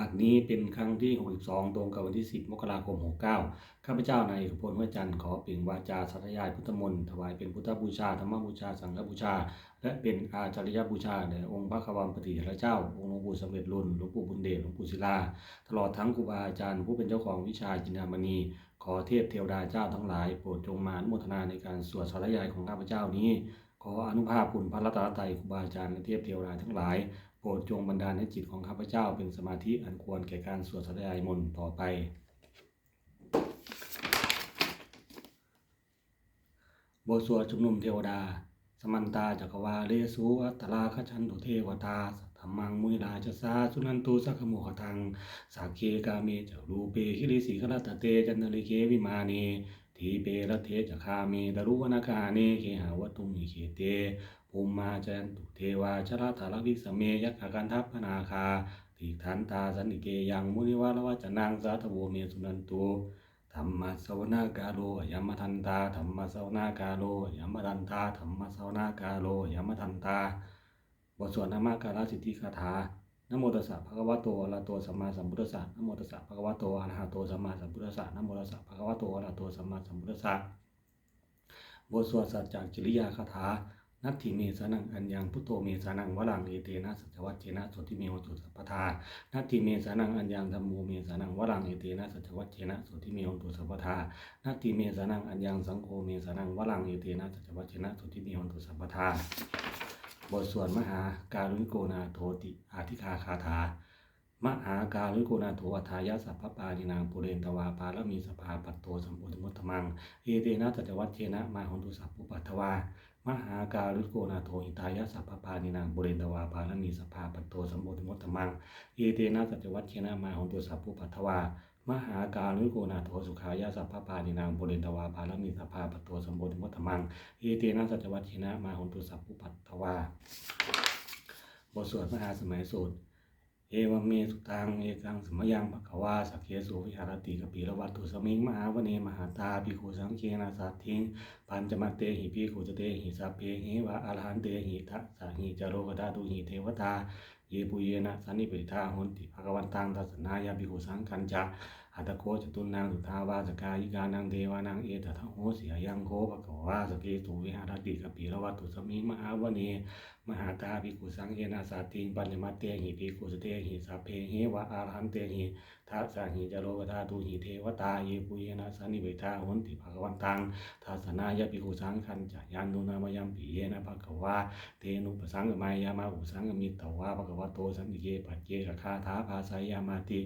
บัดนี้เป็นครั้งที่ 62 ตรงกับวันที่ 10 มกราคม 69 ข้าพเจ้านายเอกพลห้วยจันทร์ขอเปล่งวาจาสัตยายพุทธมนต์ถวายเป็นพุทธบูชา ธรรมบูชา สังฆบูชา และเป็นอาจาริยบูชาแด่องค์พระควัมปฏิระเจ้า องค์หลวงปู่สำเร็จรุ่นหลวงปู่บุญเดชหลวงปู่ศิลา ตลอดทั้งครูบาอาจารย์ผู้เป็นเจ้าของวิชาจินดามณี ขอเทพเทวดาเจ้าทั้งหลายโปรดจงมาอนุโมทนาในการสวดสาธยายของข้าพเจ้านี้ ขออนุภาพคุณพระรัตนตรัยครูบาอาจารย์และเทพเทวดาทั้งหลาย โปรดจงบันดาลให้จิตของข้าพเจ้าเป็นสมาธิอันควรแก่การสวดสาธยายมนต์ต่อไป บทสวดชุมนุมเทวดา สมันตาจักรวาเลสุอัตตลาขชันตุเทวตาสัทธมมังมุนิราชสาสุนันตุสักขโมขทัง สาเคกาเมจรูเปคิริสีขรัตเตจันทริเควิมาเน ทีเปรเทจคาเมดรุวนาคาเนเคหาวัตุมิเคเตภูมิมาจันตุเทวาชราธารวิสเมยักขกันทัพพนาคาติทันตาสันนิเกยังมุนิวารวัจนังสาธโวเมสุนันตุธรรมสวนากาโลยมทันตาธรรมสวนากาโลยมทันตาธรรมสวนากาโลยมทันตาบทสวดนามากาลสิทธิคาถา นโมตัสสะภะคะวะโตอะระหะโตสัมมาสัมพุทธัสสะนโมตัสสะภะคะวะโตอะระหะโตสัมมาสัมพุทธัสสะนโมตัสสะภะคะวะโตอะระหะโตสัมมาสัมพุทธัสสะบทสวดสัจจกิริยาคาถานัตถิเมสานังอัญญังพุทโธเมสานังวรังเอเตนะสัจวัตเจนะโสติเมวตุสัพพทานัตถิเมสานังอัญญังธัมโมเมสานังวรังเอเตนะสัจวัตเจนะโสติเมวตุสัพพทานัตถิเมสานังอัญญังสังโฆเมสานังวรังเอเตนะสัจวัตเจนะโสติเมวตุสัพพทา บทสวดมหาการุณิโกนาโทติอาทิคาคาถามหาการุณิโกนาโทอัฏฐายะสัพพปานินางปุเรนตวาปาละมีสภาปัตโตสัมปุตมุตตมังเอเตนะสัจวัตเจนะมาหุนตุสัพพุปัตถวามหาการุณิโกนาโทหิตายะสัพพปานินางปุเรนตวาปาละมีสภาปัตโตสัมปุติมุตตมังเอเตนะสัจวัตเจนะมาหุนตุสัพพุปัตถวา มหาการุโกนาโทสุขายะสัพพปานินางปุเรนตวาปาละมีสภาปตโตสัมปุติมุตตมังเอเตนะสัจวัตเจนะมาหุนตุสัพพุปัตถวาบทสวดมหาสมัยสูตรเอวเมสุตังเอกังสมยังภคววาสักเคสุวิหารติกปีละวัตถุสมิงมหาวเนมหาตาภิกขุสังเคนาสัตถิงปัญจมัตเตหิภิกขุจเตหิสัพเพหิวะอรหันเตหิทัสสะหิจาโรกดาตุหิเทวตาเยปุเยนะสันนิปิทาหุนติภควันตังทัสนายาภิกขุสังคัญจา อัตโคจตุนางสุทาวาสกายิกานังเทวานังเอตทะโหเสียยังโคภควาสกเกสุวิหารติกปีละวัตุสมิมหาวเนมหาตาภิกขุสังเกนาสาติงปัญญมัตเตหิภิกขุสเตหิสัพเพหิวะอารันเตหิทัสสะหิจโรกธาตุหิเทวตาเยปุเยนะสันนิเวทาหุนติภควันตังทัสสนายะภิกขุสังคัญจายันนุนามยัมปิเยนะภควาเตนุปสังกมายามาอุสังกมิตตวาภควโตสันติเกปัจเจกคาถาภาสายามาติ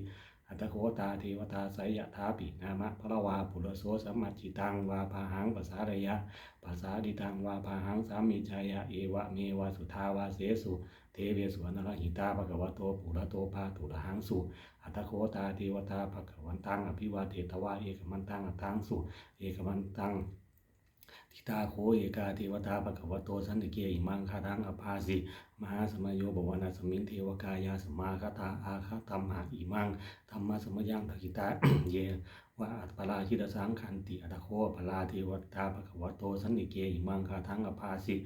อัตโคตาเทวตาไสยทาปินามะพระวาปุรโสสัมมัจจิตังวาพาหังภาษาระยะภาษาดิตังวาพาหังสามิชายะเอวะเมวะสุทาวาเสสุ เทเวสวนรหิตาภะคะวะโตปุระโตภาตุระหังสุอัตโคตาเทวตาภะคะวันตังอภิวาเทตวาเอกมันตังอัตังสุ เอกมันตัง ทิตาโคเอกาเทวตาภะควโตสันติเกอิมังคาทังอภาสิมหาสมัยโยบวนาสมิงเทวกายาสมาคาตาอาคาธรรมหาอิมังธรรมะสมยังภกิตาเยว่าอัตปราชิตสังคันติอัตโคปลาเทวตาภควโตสันนิเกหิมังคาทังอภาสิ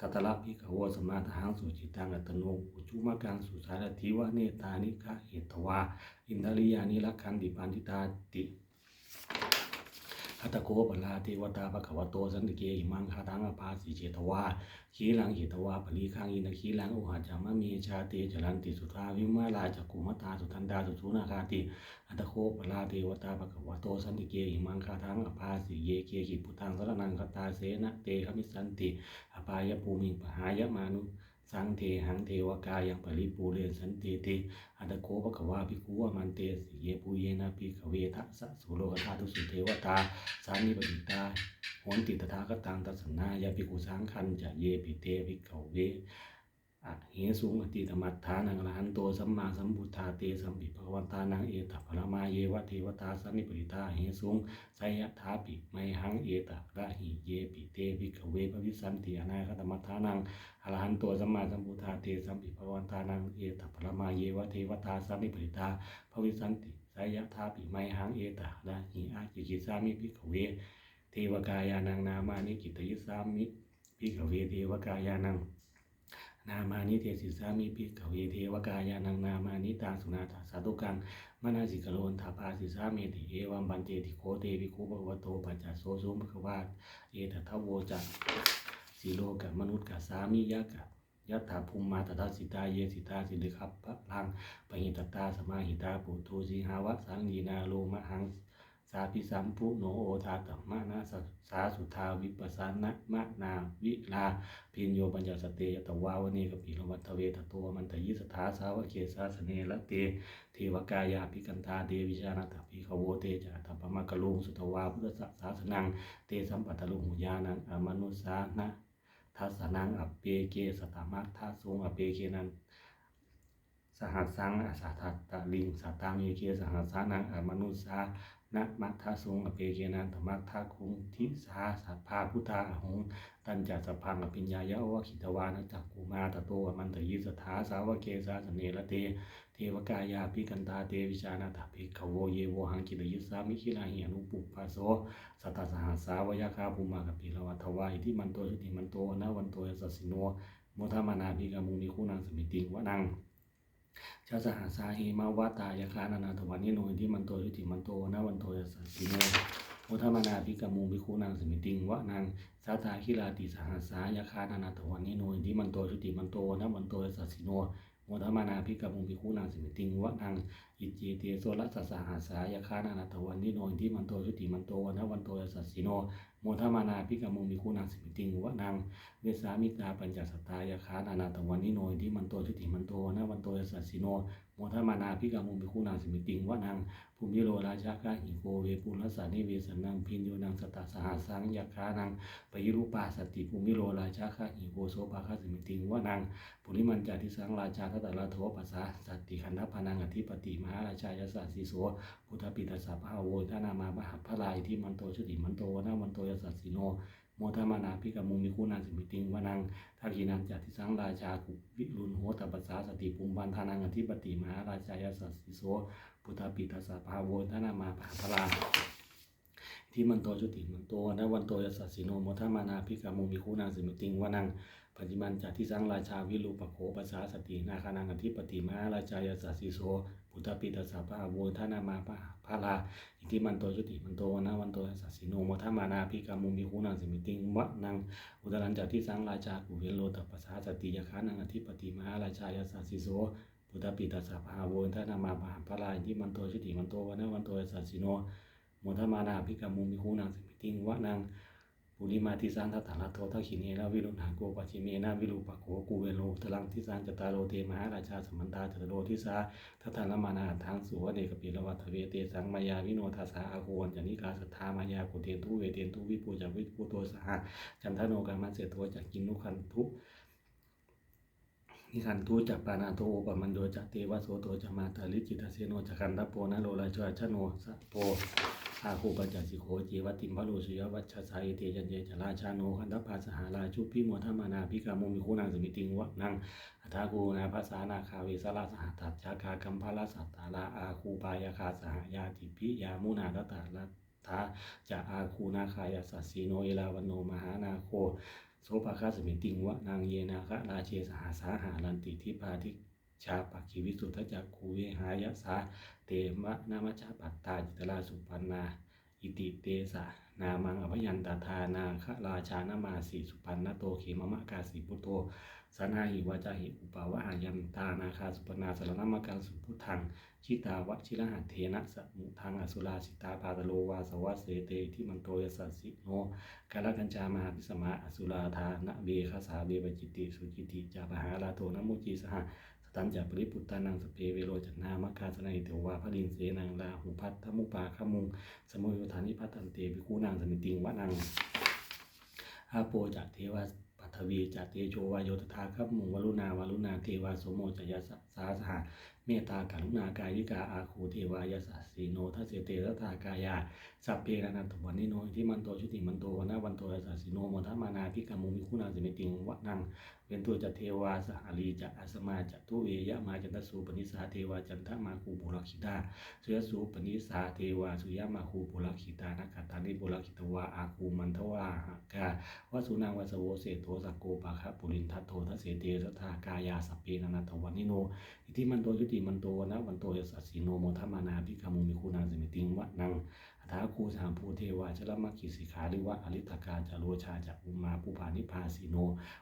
ตัตละพิกโวสมาทังสุจิตังอัตโนอุจุมากังสุสารทิวะเนตานิกะเหตวาอินทริยานิลักขันติปันติตาติ อัตโคปลาเทวตาภควโตสันนิเกหิมังคาทังอภาสิเจตวาขีหลังเหตวาปรีคังอินขีหลังอุหาจามะเมชาเตจรันติสุทาวิมาลาจักกุมตาสุทันดาสุสุนาคาติอัตโคปลาเทวตาภควโตสันติเกหิมังคาทังอภาสิเยเกหิพุทังสรนังคตาเสนะเตขมิสันติอปายภูมิปหายมานุ สังเทหังเทวกายังปริปูเรนสันติติอัตโคภควาภิกุวมันเตสิเยปุเยนะภิกขเวทัสสะสุโลกธาตุสุเทวตาสานิปติตาโหนติตถาคตังตัสนายาภิกุสังคันจะเยปิเตภิกขเว อะเหสุงอติธรรมัฏฐานังอรหันโตสัมมาสัมพุทธาเตสัมปิภวันตานังเอตปรมาเยวะเทวตาสันนิปริตาเหสุงไสยถาปิไมหังเอตระหิเยปิเตภิกขเวภวิสันติอนาคตมัฏฐานังอรหันโตสัมมาสัมพุทธาเตสัมปิภวันตานังเอตปรมาเยวะเทวตาสันนิปริตาภวิสันติไสยถาปิไมหังเอตระหิอาจิกิสามิภิกขเวเทวกายานังนามานิกิตยิสามิภิกขเวเทวกายานัง นามานิเทศิสามิภิกขเวเทวกายานังนามานิตาสุนาถาสาธุกังมนาสิกโลนทาปาสิสาเมติเอวัมบันเตติโคเตวิคุภวโตปัจจโสสุมภควาเอตทะโวจักสีโลกับมนุษย์กับสามิยะกับยัตถาภูมิมาตถาสิตาเยสิตาสิลิขับพะลังปหิตตาสมาหิตาปุถุสีหาวะสังลีนาโลมหัง สาพิสัมพุโนโอทาตัมมะนะสัสสาสุทาวิปัสสนะมะนาวิลาพินโยปัญญาสเตยตวาวเนกปิลวัตเวทตัวมันตยิสถาสาวะเกสาสเนละเตเทวกายาภิกันตาเดวิชานาตภิขโวเตจาตปมะกะลุงสุตวาพุทธศาสนังเตสัมปัตลุงหุญานังอมนุสานะทัสนังอัปเปเกสตามะทัสุงอัปเปเกนันสหัสสังอาสาทัตตลิงสัตตามีเกสหัสสานังอมนุสา นะมัทธสุงอเปเกนันธรรมัทธคุงทิสาสัพพาพุทธาหงตัญจัสพังอภิญญายะวะขิตวานะจักกุมาตโตมันตยิสถาสาวเกสาสเนระเต เทวกายาภิกันตาเตวิชานาถาภิกขโวเยวหังกิตยิสามิขิลาหิอนุปุปปาโสสัตตสหัสาวยาคาภูมากับปิลวัทวาอิทิมันโตชุติมันโตนะวันโตยสัสิโนโมทามานาภิกามุนิคูนังสมิติวะนัง ชาสหาสาหิมาวัตายาคานานาถวันนิโนที่มันโตยุติมันโตนะวันโตยสัสิโนโอทามนาภิกามุภิคูนางสมิติงวะนางสาตาคิลาติสหาสายาคานานาถวันนิโนที่มันโตยุติมันโตนะวันโตยสัสิโน โมทามนาพิกามุภิคูนางสิมิติงวะนางอิจเจเตโซละสัสะหาสายาคานานาทวันนิโนที่มันโตชุติมันโตนะวันโตยสัสสิโนโมทามนาพิกามุภิคูนางสิมิติงวะนางเวสามิตาปัญจสัตตายาคานานาตวันนิโนยที่มันโตชุติมันโตนะวันโตยสัสสิโนโมทมนาพิกามุมิคูนางสิมิติงวะนาง ภูมิโลราชากาหิโกเวปุลสานิเวสนังพินโยนังสตตาสหาสังยาคานังปยิรูปาสติภูมิโลราชากาหิโกโสภาคาสมิติงวะนางปุริมันจาทิสังราชาทัตตะลาโทปัสสาสัตติขันธพานังอธิปติมหาราชายสัสสิโสพุทธปิตสสะภาโวทานามาบหพลายที่มันโตชุติมันโตนะวันโตยสัสสิโนโมทมานาพิกมุงมิคูนังสิมิติงวานังทักีนันจัติสังราชากุวิรุณโหตปัสสาสติปุมบันทานังอธิปติมหาราชายสัสสิโส พุทธปิตัสสะภาโวทนามาภาพลาที่มันโตจุติมันโตนะวันโตยสัสสิโนโมทมานาพิกามุมิคูนังสิมิติงวานังปัจจิมันจัติสังราชาวิรูปโขปัสสาสตินาคานังอธิปติมาราชายสัสสิโสพุทธปิตัสสะภาโวทนามาภาพลาอิทิมันโตจุติมันโตนะวันโตสัสสิโนโมทมานาภิกามุมิคูนังสิมิติงวะนังอุตรันจัติสังราชากุเวโลตัปปะสาสติยาคานังอธิปติมาราชายสัสสิโส พุทธปิตัสสะภาโวนทนามาภาพลาอิทิมันโตจุติมันโตนะวันโตสัสสิโนโมทมานาภิกามุมิคูนังสิมิติงวะนังปุริมาทิสันทัตถาโททักขิเนนะวิรุณหาโกปัจฉิเมนะวิรูปะโขกูเวโลทลังทิสันจตารโลเทมหาราชาสมันตาจตโรทิสาทัตถานมานาทางสุวเนกปิลวัตเวเตสังมายาวิโนทัสาอาโควันจานิกาสัทธามายาโกเทนทุเวเทนทุวิปูจักวิปูโตสหจันทโนกามันเสตโทจากกินนุขันทุ นิขันทุจักปานาโตโอปมันโดจักเทวโสโตจะมาตาลิจิตาเสโนจักขันตโปนะโลราชวชโนสะโปอาคูปัญจสิโคจีวัติมพะโลสุยวัชสายเตจันเยจราชาโนขันตปาสหาราชุพิโมทมานาพิกามุมิโคนางสมิติงวะนังอัฏฐากูนาภาษานาคาเวสลาสหัตถจาคาคัมพาลาสัตตาลาอาคูปายาคาสหายาติพิยามุนาตตาลัตถาจะอาคูนาคายาสัสสีโนเอลาวันโนมหานาโค โสภาคาสมิติงวะนางเยนาคะราเชสหาสาหารันติทิพาทิชาปักขีวิสุทธจักคูเวหายะสาเตมะนามชาปัตตาจิตราสุปันนา อิติเตสะนามังอภยันตทานาคะราชานามาสีสุปันนโตเขมมะกาสีพุทโธ สนาหิวาจาหิอุปาวะหายันตานาคาสุปนาสารนามการสุพุทังชิตาวะชิรหัตเทนะสมุทังอสุราสิตาปาตโลวาสวัสเสเตที่มันโตยสัสสิโนกาลกัญจามหาพิสมาอสุราธานะเบคาสาเบปจิตติสุจิติจาปหาลาโตนะมุจีสหสตันจัปริปุตตานังสเปเวโรจันนามกาสนัยเทวาพระดินเสนังลาหุพัทธมุปาขมุง สมุโยธานิพัตันเตวิคูนางสมิติงวะนังอาโปจัเทวา ทวีจัเตโชวายโยตถาครับมุงวรุณาวรุณาเทวาโสโมจยสาสหา เมตตากรุณากายิกาอาคูเทวายาสัสสีโนทัสเสเตระทากายาสัพเพรนันตวันนิโนอิทิมันโตชุติมันโตวนาวันโตยาสัสสีโนโมทัมานาพิกามุมิคุณาสิเมติงวะนังเวนตัวจะเทวาสหารีจะอาสมาจะทุเวยะมาจันทสูปนิสาเทวาจันทมาคูบุรักขิตาสุยสูปนิสาเทวาสุยมาคูบุรักขิตานักตานิบุรักขิตวาอาคูมันทวาหากาวสุนางวสโวเสโทสักโกปะคะปุรินทัตโททัสเสเตระทากายาสพเพนันตวันนิโน อิทิมันโตยุติมันโตวนะวันโตยสัสสีโนโมทัมมานาพิกามุมิคูนาสิมิติงวะนังอัฐาคูสามภูเทวาชลมัคคิสิขาหรือว่าอริตกาจะโรชาจะอุมาปุปานิพาสีโน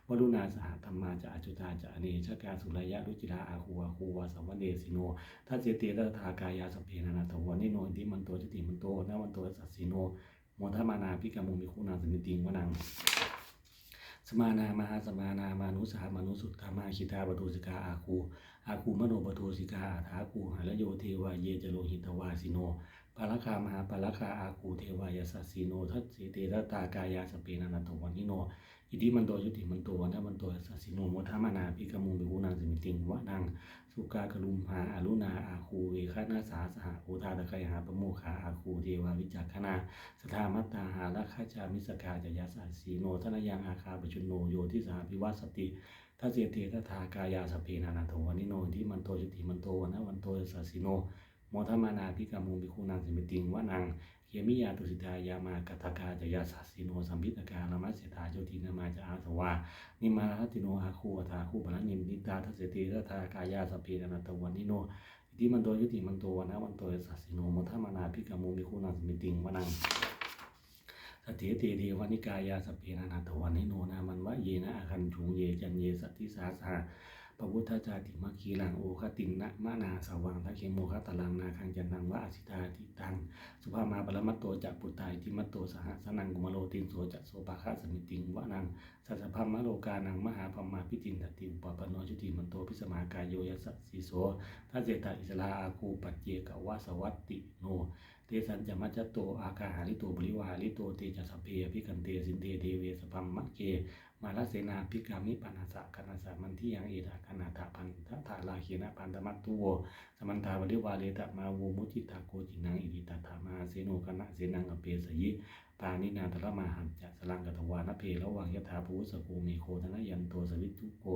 วรุณาสหธรรมาจะอจุตาจะอเนชกาสุรยะรุจิราอาคูอาคูวาสวัเดสิโนทัสเจเตระทากายาสเพนานาตวันนิโนอิทิมันโตจุติมันโตนะวันโตสัสสีโนโมทัมมานาพิกามุมิคูนาสิมิติงวะนังสมานา มหาสมานา มานุสามานุสุตตามาคิตาบตุสิกาอาคู อากูมโนปโทสิกาอาถากูหาลโยเทวาเยจโลหิตวาสิโนปาลคามหาปาลคาอากูเทวายาสสีโนทัสสีเตระตากายาสเปนันตวันนิโน อิติมันโตยุติมันโตวันนมันโตยาสัสสีโนโมทามานาพิกมุงบิวุนังสมิติงวะนัง สุกากรุมหาอารุณาอาคูเวคานาสาสหโอทาตะไคหาปโมขาอาคูเทวาวิจักขณาสทามัตตาหาละคาจามิสกาจยาสัสสีโนทนยังอาคาปชุนโนโยทิสาพิวัสสติถ้าเจเตตถากายาสเพนานาโทวานิโนที่มันโตจุติมันโตวันะวันโตสัสสิโนโมทมานาพิกามุบิคูนางสิมิติงวะนาง มิยาตุสิทายามากตกาจยาสัสสิโนสัมพิตกาลมัสเสตาโจตินามาจะอาสวานิมาทัติโนอาคูอัฏาคูปะนิมนิตาทัสเสติตถากายาสพเพนานาโทวานิโนอิติมันโตยุติมันโตวนะวันโตสัสสิโนโมทมานาพิกามุบิคูนางสิมิติงวะนางสติเตเทวานิกายาสพเพนานาตวันนิโนนามันวะเยนะอาคันชุงเยจันเยสัตติสาสา พระพุทธจาติมัคคีลังโอคตินนะมะนาสวังทัเคโมคตลังนาคังจันนังวะอสิตาติตัง สุภามาปรมัตโตจะปุตตายติมัตโตสหสนังกุมโลตินโสจะโสปะคะสมิติงวะนังสัสพัมมะโลกานังมหาพมมาพิจินตติอุปปปโนจุติมันโตพิสมากายโยยัสสีโสทัสเจตาอิสลาอาคูปัจเจกวะสวัตติโนเตสันจะมัจจโตอากาหาริโตบริวาริโตเตจะสเพอภิกันเตสินเตเทเวสพัมมะเก มาลเสนาพิกามิปันาสะคณาสะมันที่ยังเอตาคณาถาพันทะถาลาเขียนะพันธมัตตุโวสมันทาวริวาเลตะมาโวมุจิตาโกจินังอิริตาธามาเสโนคณะเสนังอเปสยิปานินาตระมาหันจะสลังกตวานเพระวังยถาภูสโกเมโคธนยันโตสวิทุโก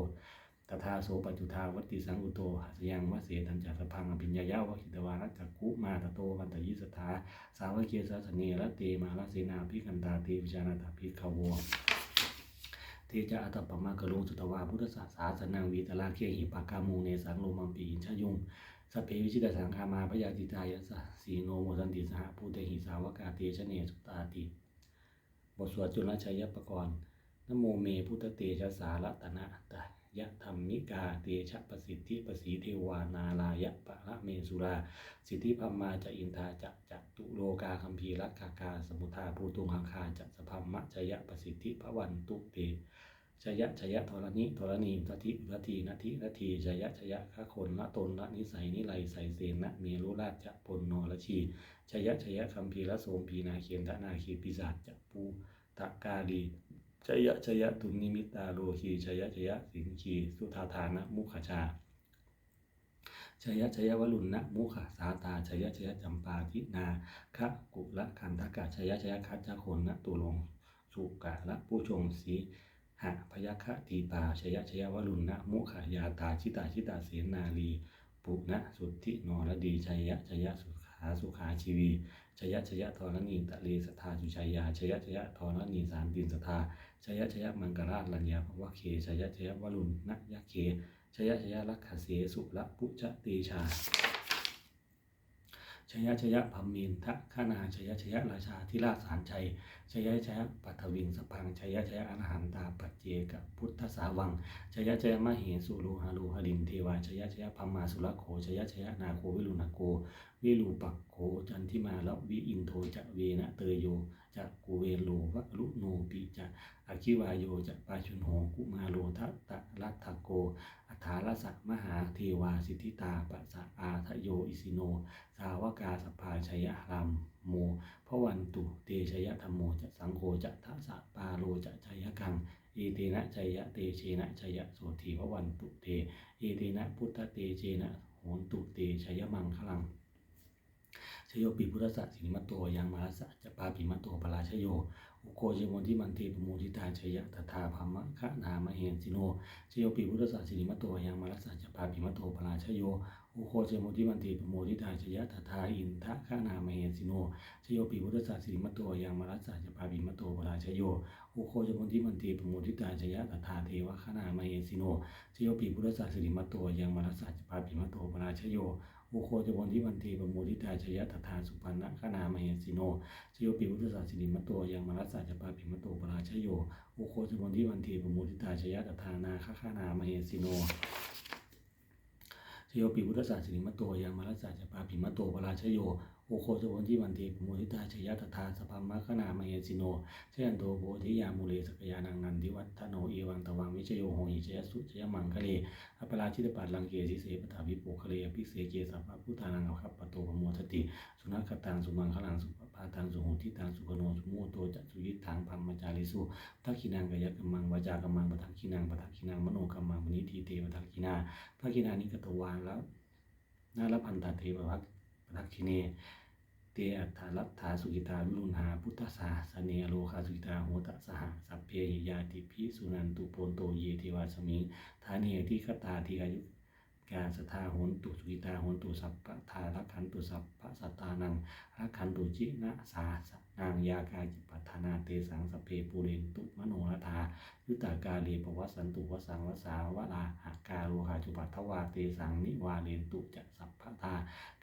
ตถาโสปัจจุทาวัติสังอุโตหัสยังวะเสตันจัสพังอภิญญายาวะหิตวารัจกุมาตโตวันตยิสถาสาวกเกสสเนระเตมาลเสนาพิกันตาเตวิจานาตาพิขาวว เทจะอัตปมากรุงสุตวาพุทธศาสาสนังวีตลาเคหิปากามูเนสังโลมังปีอินชยุงสเพวิชิตสังคามาพยาติตายสสีโนโมสันติสหภูเตหิสาวกาเตชะเนสุตาติบทสวดจุลชัยปกรณ์นโมเมพุทธเตชะสารัตนะตา ยะธรรมิกาเตชะประสิทธิประสีเทวานาลายะปะละเมสุรา สิทธิพัมมาจะอินทาจะจะตุโลกาคัมภีรักขากาสมุทาภูตุงหังคาจะสพัมมะจยะประสิทธิพระวันตุเตชยะชยะธรณิธรณีทัติรทีนาทินาทีชยะชยะขะคนละตนละนิสัยนิไลใสเสนนะเมรุราชจะปนนละชีชยะชยะคัมภีรโสมพีนาเขียนทนาคีปิศาจจะปูตะกาลี ชยะชยะตุนิมิตาโลหีชยะชยะสิงคีสุธาธานะมุขชาชยะชยะวลุณนะมุขสาตาชยะชยะจำปาทินาคะกุละคันทกะชยะชยะคัจจโคนนะตุลงสุกะละผู้ชงสีหะพยัคะตีปาชยะชยะวลุณนะมุขยาตาชิตาชิตาเสนาลีปุณะสุทธินรดีชยะชยะสุขาสุขาชีวีชยะชยะธรณีตะเลสทาจุชัยยาชยะชยะธรณีสารตินสทา ชยะชยะมังกราชลัญญาภวะเคชยะชยะวรุณนัยะเคชยะชยะลักขเสสุละปุจตีชาชยะชยะพัมมีนทะขนาชยะชยะราชาธิราชสารชัย ชยะชยะปัทวิงสพังชยะชยะอรหันตาปัจเจกพุทธสาวังชยะชยะมเหสุโลหาโลหลินเทวาชยะชยะพัมมาสุรโขชยะชยะนาโควิลุณโก วิรูปักโขจันทิมาละวิอินโทจะเวนะเตยโยจะกุเวโลวะลุโนปิจะอคิวายโยจะปาชุนโหกุมาโลทะตะรัตถโกอัฐารสะมหาเทวาสิทธิตาปะสะอาทะโยอิสิโน สาวกาสภาชยะรามโมพระวันตุเตชยธรรมโมจะสังโฆจะทัสสะปาโลจะชัยกังเอเตนะชัยะเตเชนะชัยะโสธีพระวันตุเตเอเตนะพุทธเตเชนะโหนตุเตชยมังคลังชโยปิพุทธะสินิมัตโตยังมารัสสะจะปาปิมัตโตปราชโย อุโคชมนที่มันเทปโมทิตาชยะตถาภามะคะนามเหนสิโนชโยปิพุทธะสินิมัตโตยังมารัสสะจะปาปิมัตโตปราชโย อุโคชมที่มันเทปโมทิตาชยะตถาอินทะคะนามเหสิโนชโยปิพุทธะสินิมัตโตยังมรัสสะจะปาปิมัตโตปราชโยโอโคจมทิมันเทปโมทิตาชยะตถาเทวะขนามเหสิโนชโยปิพุทธศาสริมัตโตยังมรัสสะจปาปิมัตโตปราชโยโอโคจมนทิมันเทปโมทิตาชยะตถาสุปันนะขนามเหสิโนชโยปิพุทธศาสริมัตโตยังมรัสสะจปาปิมัตโตปราชโยโอโคจมนทิมันเทปโมทิตาชยะตถานาคขนามเหสิโน ชโยปิพุทธศาสนิมโตยังมรัสสะจะปาปิมโตปราชโย โอโคจวันที่วันเทปโมทิตาชยตถาสพัมมะขนามเหสิโนเชยันโตโพธิยามุเลสกยานังนันทิวัฒโนเอวังตวังวิชโยโหหิชยสุชยมังคะเลอปราชิตปัตลังเกสิเสปตาวิปุคะเลอภิเสเกสัพพะพุทธานังอคัปปโตปโมทติ สุนัขขตังสุมังคลังสุปปาตังสุโหทิตังสุขโนสุโมโตจัตสุยิตังพัมมจาริสุทักขินังกายกัมมังวาจากัมมังปทักขินังปทักขินังมโนกัมมังมณิทีเตปทักขินาทักขินานิกตวาแล้วนาลพันตาเทววัตปทักขิเน เตอัฏฐารัตธาสุกิตาวิรุณหาพุทธสาสเนโลคาสุกิตาโหตสหสัพเพหิยาติพิสุนันตุโปนโตเยเทวาสมิธาเนที่คตาทีอายุ กาสทาโหนตุสุกิตาโหนตุสัพพะทารักขันตุสัพพะสัตตานังรักขันตุจินะสาสนางยากาจิปัฏฐานาเตสังสเพปูเรนตุมโนรธายุตากาเลปวัสันตุวสังวสาวลาหากาโลหาจุปัทวาเตสังนิวาเลนตุจะสัพพะทา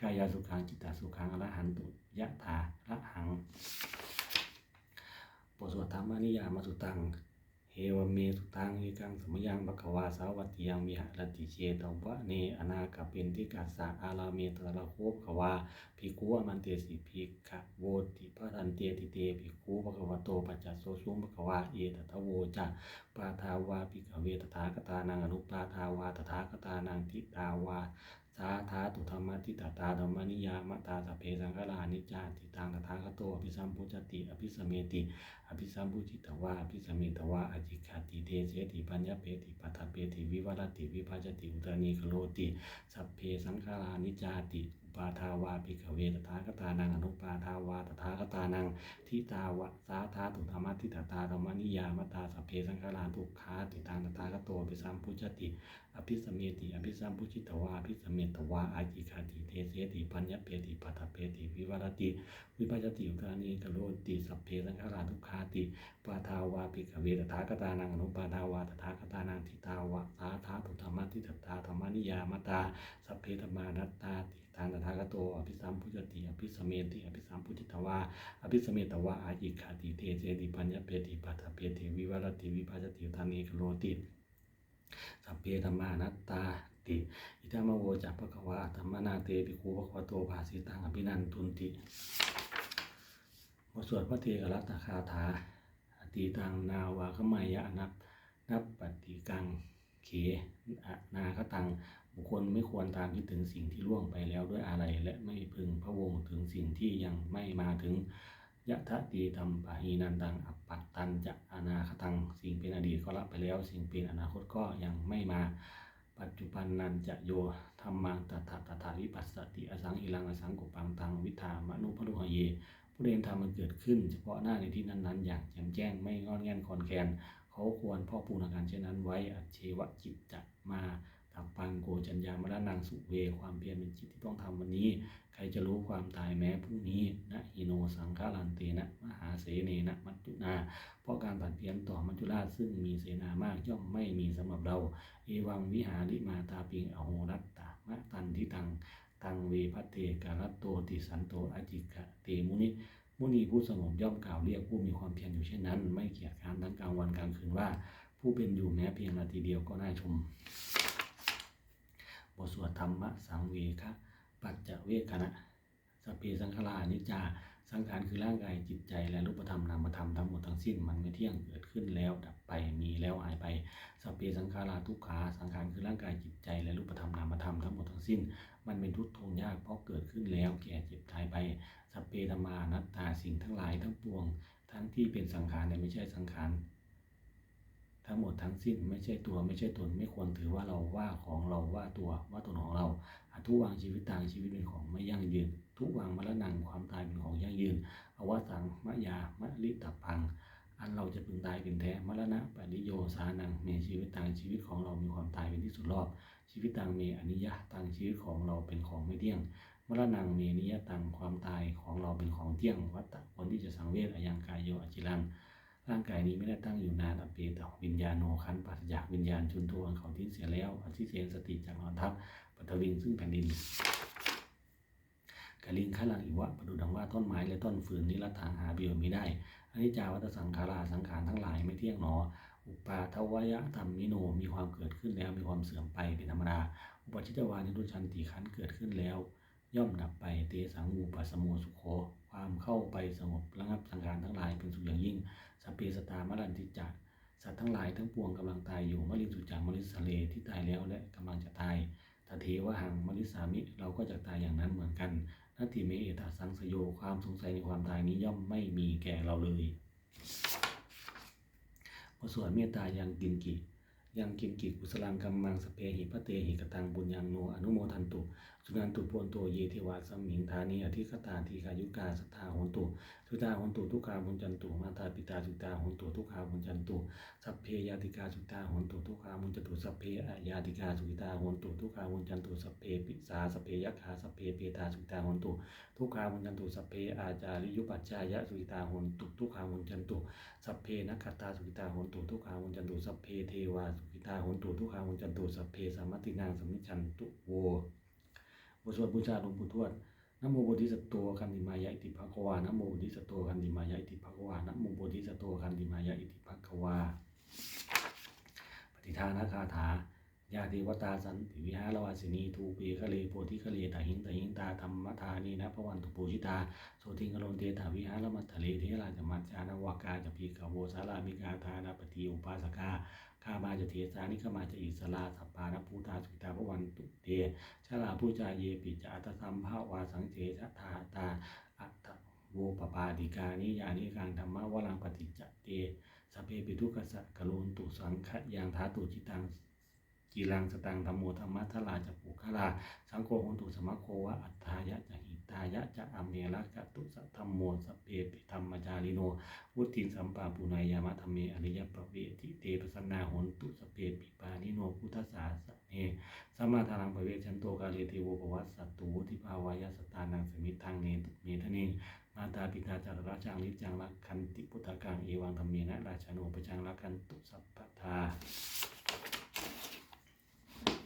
กายาสุขังจิตตสุขังอรหันตุยะถาระหังบทสวดธรรมานิยามสุตัง เฮวเมสุตังเอกังสมยังบกวาสาวัติยังวิหารติเชตวะเนอนาคเป็นทิกาสาอาลาเมตระโคบกวาภิกขุอมันเตสิภิกขะโวติปะทันเตติเตภิกขุภควโตปัจจโสสุภควาเอตทะโวจะปาทาวาภิกขเวตถาคตานังอนุปาทาวาตถาคตานังทิตาวา ทาธาตุธรรมะทิตตาธรรมนิยามตาสพเพสังฆรานิจจาติตังตถาคโตอภิสัมพุจติอภิสเมติอภิสัมพุจิตวาอภิสเมตวาอจิคาติเทเสติปัญญเปติปัฏฐเปติวิวัรติวิภาจติอุตานีคโลติสัพเพสังฆรานิจจาติ ปาทาวาภิกขเวตถาคตานังอนุปาทาวาตถาคตานังทิตาวะสาธาตุธรรมทิตตาธรรมนิยามตาสพเพสังฆราทุกขาติตังตถาคโตอภิสัมพุจติอภิสเมติอภิสัมพุชิตวาอภิสเมตวาอาจิคาติเทเสติปัญญเปติปัฏฐเปติวิวัรติวิปัจจติอุตานีกโลติสัพเพสังขาราทุกขาติปาทาวาปิกเวตถาคตานังอนุปาทาวาตถาคตานังทิตาวะสาธาตุธรรมทิตตาธรรมนิยามตาสัพเพธรรมานัตตาติ ทานตถาคโตอภิสัมพุจติอภิสเมติอภิสัมพุจิตวาอภิสเมตวาอาจิคาติเทเสติปัญญเปติปัฏเปติวิวัรติวิปัจจติอุตานีกโลติสัพเพธรรมานัตตาติอิทัมโวจักปะกวาธรรมนาเตปิคูปะควะโตภาสิตังอภินันทุนติบทสวดพระเทกรัตคาถาอตีตังนาวาขมายะนับนับปฏิกัง เขนาคตังบุคคลไม่ควรตามคิดถึงสิ่งที่ล่วงไปแล้วด้วยอะไร และไม่พึงพะวงถึงสิ่งที่ยังไม่มาถึงยะทะตีธรรมปะหีนันตังอัปปัตตันจะอนาคตัง สิ่งเป็นอดีตก็ละไปแล้ว สิ่งเป็นอนาคตก็ยังไม่มา ปัจจุบันนันจะโยธรรมังตถาตถาวิปัสสติอสังอิลังอสังกุปังตังวิธามนุพลุหเยผู้เรียนธรรมมันเกิดขึ้น เฉพาะหน้าในที่นั้นๆ อย่างแจ่มแจ้งไม่งอนแงนคอนแคน เขาควรพ่อปูนอาการเช่นนั้นไว้อัจเชวะจิตจะมาตับปังโกจัญญามรณังสุเว ความเพียรเป็นจิตที่ต้องทำวันนี้ ใครจะรู้ความตายแม้พรุ่งนี้นะหิโนสังฆารันเตนะมหาเสเนนะมัจจุนา เพราะการผัดเพี้ยนต่อมัจจุราชซึ่งมีเสนามากย่อมไม่มีสำหรับเรา เอวังวิหาริมาตาปิงอโหรัตตามะตันทิตังตังเวพัตเตกาลตโตติสันโตอจิกะเตมุนิ มุนีผู้สงบย่อมกล่าวเรียกผู้มีความเพียรอยู่เช่นนั้น ไม่เกียจค้านทั้งกลางวันกลางคืนว่า ผู้เป็นอยู่แม้เพียงนาทีเดียวก็น่าชม บทสวดธรรมะสังเวคะปัจจเวคณะสพเพสังขารานิจจาสังขารคือร่างกายจิตใจและรูปธรรมนามธรรมทั้งหมดทั้งสิ้นมันไม่เที่ยงเกิดขึ้นแล้วดับไปมีแล้วหายไปสัพเพสังขาราทุกขาสังขารคือร่างกายจิตใจและรูปธรรมนามธรรมทั้งหมดทั้งสิ้น มันเป็นทุกข์ทยากเพราะเกิดขึ้นแล้วแก่เจ็บตายไปสัพเพธรรมานัตตาสิ่งทั้งหลายทั้งปวง ทั้งที่เป็นสังขารและไม่ใช่สังขารทั้งหมดทั้งสิ้นไม่ใช่ตัวไม่ใช่ตนไม่ควรถือว่าเราว่าของเราว่าตัวว่าตนของเราอทุวังชีวิตต่างชีวิตเป็นของไม่ยั่งยืน ทุวังมรณังความตายเป็นของยั่งยืนอวสังมะยามะลิตับพัง อันเราจะพึงตายเป็นแท้มรณะปริโยสานังเมชีวิตต่างชีวิตของเรามีความตายเป็นที่สุดรอบ ชีวิตต่างเมอนิยะต่างชีวิตของเราเป็นของไม่เที่ยงมรณังเมนิยะตังความตายของเราเป็นของเที่ยง วัตตะคนที่จะสังเวชอายังกายโยอจิรังร่างกายนี้ไม่ได้ตั้งอยู่นานอเปตวิญญาณโนคันปัสจากวิญญาณชุนตัวอันเขาทิ้งเสียแล้วอธิเสนสติจากนอนทับปัทวิงซึ่งแผ่นดินกลิงขลังอิวะประดุดังว่าต้นไม้และต้นฟืนนี้ละทางหาเบียวมีได้อนิจจาวัตสังขาราสังขารทั้งหลายไม่เที่ยงหนอ อุปาทวยะธรรมมิโนมีความเกิดขึ้นแล้วมีความเสื่อมไปเป็นธรรมดาอุปชิตวานิรุชันติขันเกิดขึ้นแล้ว ย่อมดับไปเตสังอูปัสสโมสุโขความเข้าไปสงบระงับสังขารทั้งหลายเป็นสุขอย่างยิ่งสัพเพสตามรันติจักสัตว์ทั้งหลายทั้งปวงกำลังตายอยู่มริสุจังมริสเลที่ตายแล้วและกำลังจะตายตเทวหังมริสามิเราก็จะตายอย่างนั้นเหมือนกันนาทีเมเอตาสังสโยความสงสัยในความตายนี้ย่อมไม่มีแก่เราเลย บทสวดเมตตายังกินกิยังกินกิกุสลังกัมมังสเพหิพระเตหิกตังบุญยังโนอนุโมทันตุ สุนันตุปวนโตเยเทวาสมิงธานีอธิคตาทีขายุกาสทธาหนตุทุตาหนตุทุกขาบุญจันตุมาตาปิตาสุตาหนตุทุกขาบุญจันตุสัพเพยาติกาสุตาหนตุทุกขาบุญจันตุสัพเพยาติกาสุตาหนตุทุกขาบุญจันตุสัพเพปิสาสัพเพยักขาสัพเพเปตาสุตาหนตุทุกขาบุญจันตุสัพเพอาจาริยุปัจจายะสุตาหนตุทุกขาบุญจันตุสัพเพนักขตาสุตาหนตุทุกขาบุญจันตุสัพเพเทวาสุตาหนตุทุกขาบุญจันตุสัพเพสามัตินางสมิจันตุโว สวดบูชาหลวงปู่ทวดนโมโพธิสัตว์โตคันติมายะอิติภะคะวานโมโพธิสัตว์โตคันติมายะอิติภะคะวานโมโพธิสัตว์โตคันติมายะอิติภะคะวา ปฏิทานาคาถายาเทวตาสันติวิหารวาสินีทูเปคะเลโพธิคะเลตาหิงตาหิงตาธรรมทานีนะพระวันตุปูชิตาโสติงกโลนเตถาวิหารมัทะเลเทราจมัจจานวากาจะพีกาโวสารามิกาทานาปฏิอุปาสกา ข้ามาจะเทสานิขมาจะอิสลาสัปปานภูตาสุตาพระวันตุเตชลาผู้จาเยปิจาตสัมภาวาสังเจชะทาตาอัตโวปปาดิกานิยานิกังธรรมะวรังปฏิจจเตสเพปิทุกขสักะโลนตุสังขยังทาตุจิตังกีรังสตังธรรมโมธรรมะทลาจะปุคลาสังโฆหนตุสมะโควะอัตถายะจะหิ ตายะจะอเมระกะตุสัทธมโมสเปิธรรมจาริโน วุตินสัมปาปุนายามะธรรมเมอริยปเวทิเตปสันนาโหนตุสเพปิปานิโนพุทธสาสเนสัมมาทานังปเวชันโตกาเลเทโวปวัสสตตุทิภาวายสตานังสมิทังเนตุเมทะเนมาตาปิตาจารราชังนิจังรักขันติพุทธกังเอวังธรรมเมนะราชาโนปจังรักขันตุสัพพทา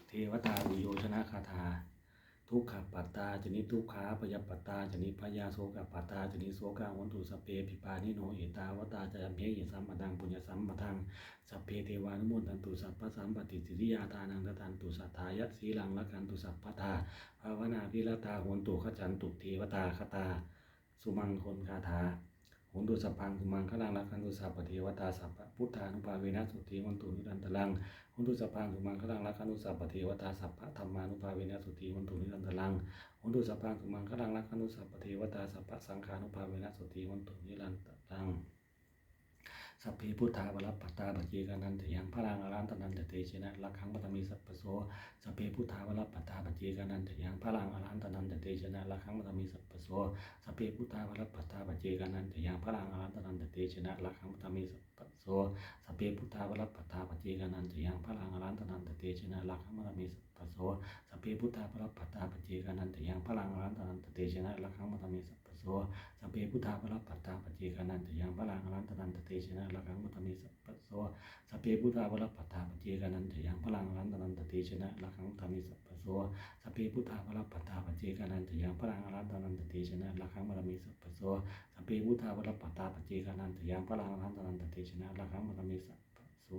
เทวตาอุโยชนะคาถา ทุกขปัตตาจนิทุกขาปยปัตตาจนิพยาโสกปัตตาจนิโสกาวันตุสเปปิปานิโนเอตาวตาจะเพหิสัมปทังปุญญสัมปทังสเพเทวานุโมทันตุสัพพสัมปติสิริยาทานังทันตุสัทธายะสีลังละกันตุสัพพทาภาวนาพิรตาโหนตุขจันตุเทวตาคตา สุมังคนคาถา โหนตุสัพพังสุมังขลังรักขันตุสัพพเทวตาสัพพะพุทธานุภาเวนะสุตีวันตุนิรันตลังหุนตุสัพพังสุมังขลังรักขันุสัพพเทวตาสัพพะธรรมานุภาเวนะสุตีวันตุนิรันตลังหุนตุสัพพังสุมังขลังรักขันุสัพพเทวตาสัพพะสังฆานุภาเวนะสุตีวันตุนิรันตลัง สัพเพพุทธาบรับปปตตาปเจกานันตยังพระลังอรันตนันตเตชนะลักขังปตมีสัพพโสสัพเพพุทธาบรับปปตตาปเจกานันตยังพระลังอรันตนันตเตชนะลักขังปตมีสัพพโสสัพเพพุทธาบรับปปตตาปเจกานันตยังพระลังอรันตนันตเตชนะลักขังปตมีสัพพโสสัพเพพุทธาวรับปปตตาปเจกานันตยังพระลังอรันตนันตเตชนะลักขมรมีสัพ พโสสัพเพพุทธาวรัปปตตาปเจกานันตยังพลังรันตนันตเตชนะลักขมรมีสัพพโสสัพเพพุทธาวรัปปตตาปเจกานันตยังพลังรันตนันตเตชนะลักขมรมีสัพพโสสัพเพพุทธาวรัปปตตาปเจกานันตยังพลังรันตนันตเตชนะลักขมรมีสัพพโสสัพเพพุทธาวรัปปตตาปเจกานันตยังพลังรันตนันตเตชนะลักขมรมีสัพพโสสัพเพพุทธาวรัปปตตาปเจกานันตยังพลังรันตันตเตชนะลักขังมันมีสัพพโส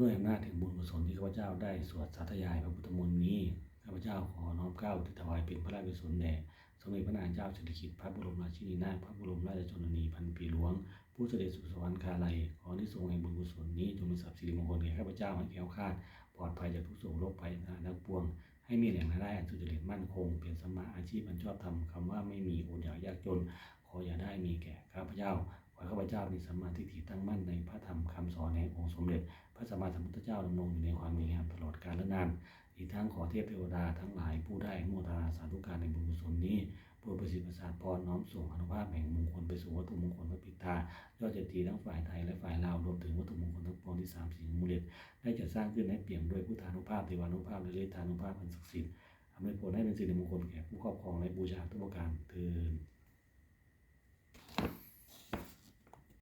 ด้วยอำนาจแห่งบุญกุศลที่ข้าพเจ้าได้สวดสาธยายพระพุทธมนต์นี้ข้าพเจ้าขอน้อมเกล้าที่ถวายเป็นพระราชกุศลแด่สมเด็จพระนางเจ้าสิริกิติ์พระบรมราชินีนาถพระบรมราชชนนีพันปีหลวง ผู้เสด็จสู่สวรรคาลัยขอที่ทรงแห่งบุญกุศลนี้จงมีทรัพย์สิริมงคลแก่ข้าพเจ้าให้แก้วคาดปลอดภัยจากทุกโศกโรคภัยนาทั้งปวง ให้มีแหล่งรายได้อันสุจริตมั่นคงเป็นสมาอาชีพอันชอบธรรมคำว่าไม่มีอดอยากยากจน ขออย่าได้มีแก่ข้าพเจ้าขอข้าพเจ้ามีสัมมาทิฏฐิตั้งมั่นในพระธรรมคำสอนแห่งองค์สมเด็จ พระสัมมาสัมพุทธเจ้าดำรงอยู่ในความดีงามตลอดกาลและนาน อีกทั้งขอเทพเทวดาทั้งหลายผู้ได้อนุโมทนาสาธุการในบุญกุศลนี้โปรดประสิทธิ์ประสาทพรน้อมส่งอนุภาพแห่งมงคลไปสู่วัตถุมงคลพระปิตายอดเจดีทั้งฝ่ายไทยและฝ่ายลาวรวมถึงวัตถุมงคลทั้งปวงที่สามสิ่งมูลเลตได้จัดสร้างขึ้นให้เปี่ยมด้วยพุทธานุภาพเทวานุภาพและฤทธานุภาพอันศักดิ์สิทธิ์อำนวยผลให้เป็นสิริมงคลแก่ผู้ครอบครองและบูชาทุกประการเทอ